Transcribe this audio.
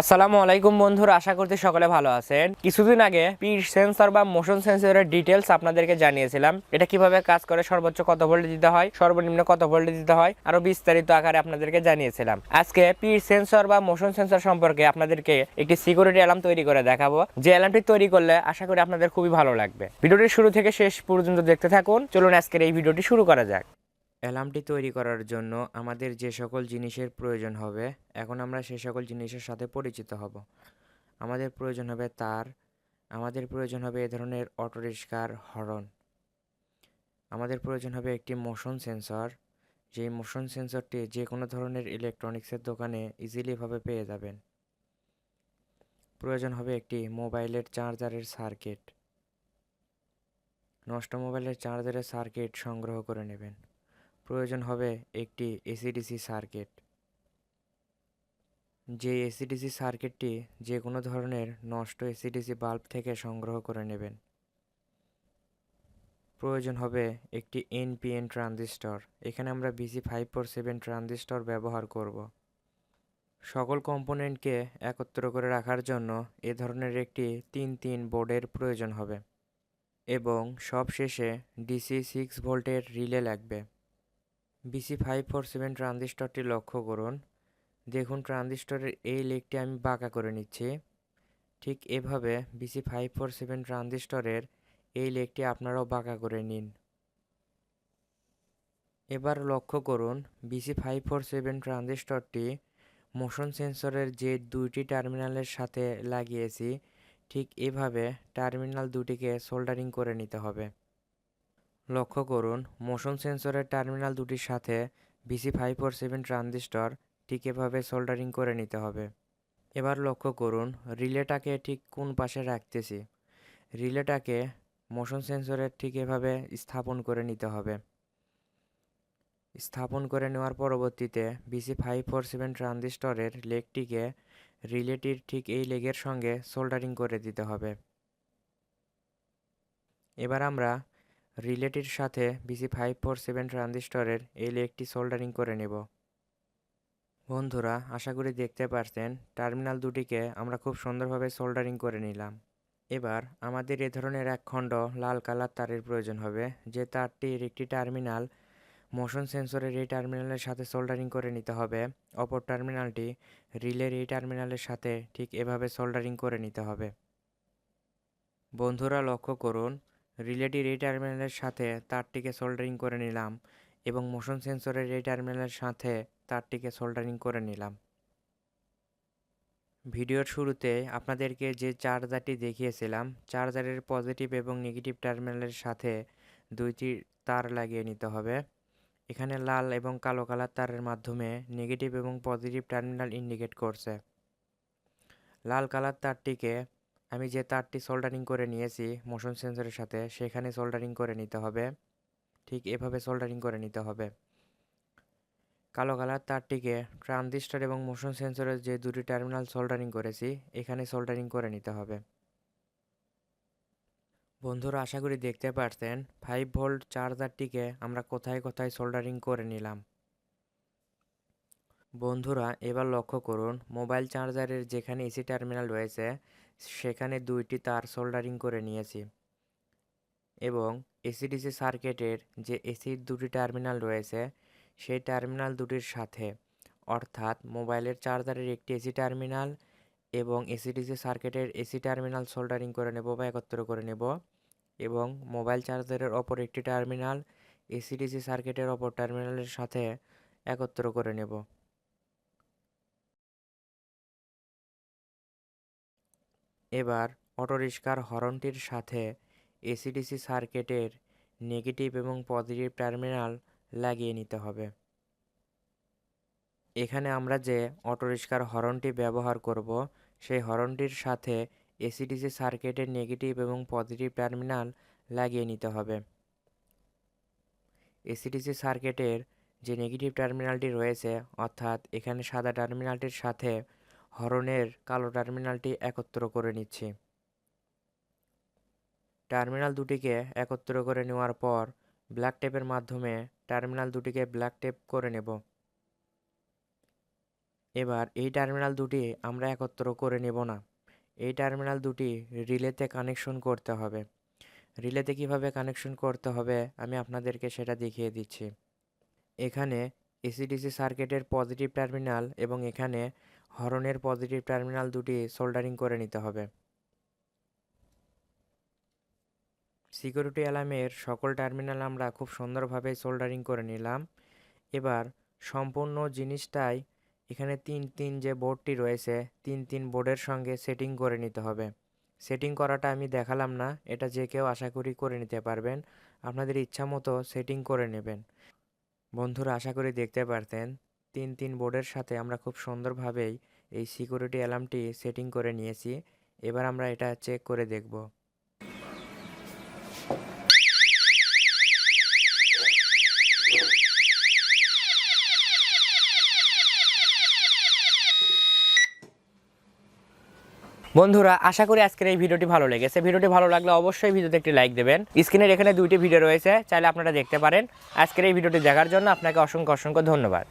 আসসালামু আলাইকুম বন্ধুরা, আশা করতে সকলে ভালো আছেন। কিছুদিন আগে পিচ সেন্সর বা মোশন সেন্সরের ডিটেলস আপনাদেরকে জানিয়েছিলাম। এটা কীভাবে কাজ করে, সর্বোচ্চ কত ভোল্ট দিতে হয়, সর্বনিম্ন কত ভোল্ট দিতে হয় আরও বিস্তারিত আকারে আপনাদেরকে জানিয়েছিলাম। আজকে পিচ সেন্সর বা মোশন সেন্সর সম্পর্কে আপনাদেরকে একটি সিকিউরিটি অ্যালার্ম তৈরি করে দেখাবো। যে অ্যালার্মটি তৈরি করলে আশা করি আপনাদের খুবই ভালো লাগবে। ভিডিওটি শুরু থেকে শেষ পর্যন্ত দেখতে থাকুন। চলুন আজকের এই ভিডিওটি শুরু করা যাক। অ্যালার্মটি তৈরি করার জন্য আমাদের যে সকল জিনিসের প্রয়োজন হবে, এখন আমরা সে সকল জিনিসের সাথে পরিচিত হব। আমাদের প্রয়োজন হবে তার, আমাদের প্রয়োজন হবে এ ধরনের অটো রিক্সার হরন আমাদের প্রয়োজন হবে একটি মোশন সেন্সর। যেই মোশন সেন্সরটি যে কোনো ধরনের ইলেকট্রনিক্সের দোকানে ইজিলিভাবে পেয়ে যাবেন। প্রয়োজন হবে একটি মোবাইলের চার্জারের সার্কিট। নষ্ট মোবাইলের চার্জারের সার্কিট সংগ্রহ করে নেবেন। প্রয়োজন হবে একটি এসিডিসি সার্কিট। যে এসিডিসি সার্কিটটি যে কোনো ধরনের নষ্ট এসিডিসি বাল্ব থেকে সংগ্রহ করে নেবেন। প্রয়োজন হবে একটি এনপিএন ট্রানজিস্টর। এখানে আমরা BC five four seven transistor ব্যবহার করব। সকল কম্পোনেন্টকে একত্র করে রাখার জন্য এ ধরনের একটি তিন তিন বোর্ডের প্রয়োজন হবে এবং সবশেষে ডিসি সিক্স ভোল্টের রিলে লাগবে। বিসি ফাইভ ফোর সেভেন ট্রানজিস্টরটি লক্ষ্য করুন। দেখুন, ট্রানজিস্টরের এই লেগটি আমি বাঁকা করে নিচ্ছি। ঠিক এভাবে বিসি ফাইভ ফোর সেভেন ট্রানজিস্টরের এই লেগটি আপনারাও বাঁকা করে নিন। এবার লক্ষ্য করুন, বিসি ফাইভ ফোর সেভেন ট্রানজিস্টরটি মোশন সেন্সরের যে দুইটি টার্মিনালের সাথে লাগিয়েছি, ঠিক এভাবে টার্মিনাল দুটিকে সোল্ডারিং করে নিতে হবে। লক্ষ্য করুন, মোশন সেন্সরের টার্মিনাল দুটির সাথে BC five four seven transistor ঠিক এভাবে সোল্ডারিং করে নিতে হবে। এবার লক্ষ্য করুন, রিলেটাকে ঠিক কোন পাশে রাখতেছি। রিলেটাকে মোশন সেন্সরের ঠিক এভাবে স্থাপন করে নিতে হবে। স্থাপন করে নেওয়ার পরবর্তীতে বিসি ফাইভ ফোর সেভেন ট্রানজিস্টরের লেগটিকে রিলেটির ঠিক এই লেগের সঙ্গে সোল্ডারিং করে দিতে হবে। এবার আমরা রিলেটির সাথে বিসি ফাইভ ফোর সেভেন ট্রানজিস্টরের এই একটি সোল্ডারিং করে নেব। বন্ধুরা, আশা করি দেখতে পারছেন, টার্মিনাল দুটিকে আমরা খুব সুন্দরভাবে সোল্ডারিং করে নিলাম। এবার আমাদের এ ধরনের এক খণ্ড লাল কালার তারের প্রয়োজন হবে, যে তারটির একটি টার্মিনাল মোশন সেন্সরের এই টার্মিনালের সাথে সোল্ডারিং করে নিতে হবে। অপর টার্মিনালটি রিলের এই টার্মিনালের সাথে ঠিক এভাবে সোল্ডারিং করে নিতে হবে। বন্ধুরা, লক্ষ্য করুন রিলেটির এই টার্মিনালের সাথে তারটিকে সোল্ডারিং করে নিলাম এবং মোশন সেন্সরের এই টার্মিনালের সাথে তারটিকে সোল্ডারিং করে নিলাম। ভিডিওর শুরুতে আপনাদেরকে যে চার্জারটি দেখিয়েছিলাম, চার্জারের পজিটিভ এবং নেগেটিভ টার্মিনালের সাথে দুইটি তার লাগিয়ে নিতে হবে। এখানে লাল এবং কালো কালার তারের মাধ্যমে নেগেটিভ এবং পজিটিভ টার্মিনাল ইন্ডিকেট করছে। লাল কালার তারটিকে আমি যে তারটি সোল্ডারিং করে নিয়েছি মোশন সেন্সরের সাথে, সেখানে সোল্ডারিং করে নিতে হবে। ঠিক এভাবে সোল্ডারিং করে নিতে হবে। কালো কালার তারটিকে ট্রানজিস্টর এবং মোশন সেন্সরের যে দুটি টার্মিনাল সোল্ডারিং করেছি, এখানে সোল্ডারিং করে নিতে হবে। বন্ধুরা, আশা করি দেখতে পারছেন ফাইভ ভোল্ট চার্জারটিকে আমরা কোথায় কোথায় সোল্ডারিং করে নিলাম। বন্ধুরা, এবার লক্ষ্য করুন মোবাইল চার্জারের যেখানে এসি টার্মিনাল রয়েছে সেখানে দুইটি তার সোল্ডারিং করে নিয়েছি এবং এসিডিসি সার্কিটের যে এসির দুটি টার্মিনাল রয়েছে, সেই টার্মিনাল দুটির সাথে, অর্থাৎ মোবাইলের চার্জারের একটি এসি টার্মিনাল এবং এসিডিসি সার্কিটের এসি টার্মিনাল সোল্ডারিং করে নেব বা একত্র করে নেব এবং মোবাইল চার্জারের অপর একটি টার্মিনাল এসিডিসি সার্কিটের অপর টার্মিনালের সাথে একত্র করে নেব। এবার অটোরিক্সার হরনটির সাথে এসিডিসি সার্কিটের নেগেটিভ এবং পজিটিভ টার্মিনাল লাগিয়ে নিতে হবে। এখানে আমরা যে অটোরিক্সার হরনটি ব্যবহার করব, সেই হরনটির সাথে এসিডিসি সার্কিটের নেগেটিভ এবং পজিটিভ টার্মিনাল লাগিয়ে নিতে হবে। এসিডিসি সার্কিটের যে নেগেটিভ টার্মিনালটি রয়েছে, অর্থাৎ এখানে সাদা টার্মিনালটির সাথে হরনের কালো টার্মিনালটি একত্র করে নিচ্ছি। টার্মিনাল দুটিকে একত্র করে নেওয়ার পর ব্ল্যাক টেপের মাধ্যমে টার্মিনাল দুটিকে ব্ল্যাক টেপ করে নেব। এবার এই টার্মিনাল দুটি আমরা একত্র করে নেব না। এই টার্মিনাল দুটি রিলেতে কানেকশন করতে হবে। রিলেতে কীভাবে কানেকশন করতে হবে আমি আপনাদেরকে সেটা দেখিয়ে দিচ্ছি। এখানে এসিডিসি সার্কিটের পজিটিভ টার্মিনাল এবং এখানে হরনের পজিটিভ টার্মিনাল দুটি সোল্ডারিং করে নিতে হবে। সিকিউরিটি অ্যালার্মের সকল টার্মিনাল আমরা খুব সুন্দরভাবে সোল্ডারিং করে নিলাম। এবার সম্পূর্ণ জিনিসটাই এখানে তিন তিন যে বোর্ডটি রয়েছে, তিন তিন বোর্ডের সঙ্গে সেটিং করে নিতে হবে। সেটিং করাটা আমি দেখালাম না, এটা যে কেউ আশা করি করে নিতে পারবেন। আপনাদের ইচ্ছা মতো সেটিং করে নেবেন। বন্ধুরা, আশা করি দেখতে পারতেন। তিন তিন বোর্ডের সাথে আমরা খুব সুন্দরভাবেই এই সিকিউরিটি অ্যালার্মটি সেটিং করে নিয়েছি। এবার আমরা এটা চেক করে দেখব। বন্ধুরা, আশা করি আজকের এই ভিডিওটি ভালো লেগেছে। ভিডিওটি ভালো লাগলে অবশ্যই ভিডিওতে একটি লাইক দেবেন। স্ক্রিনের এখানে দুইটি ভিডিও রয়েছে, চাইলে আপনারা দেখতে পারেন। আজকের এই ভিডিওটি দেখার জন্য আপনাকে অসংখ্য অসংখ্য ধন্যবাদ।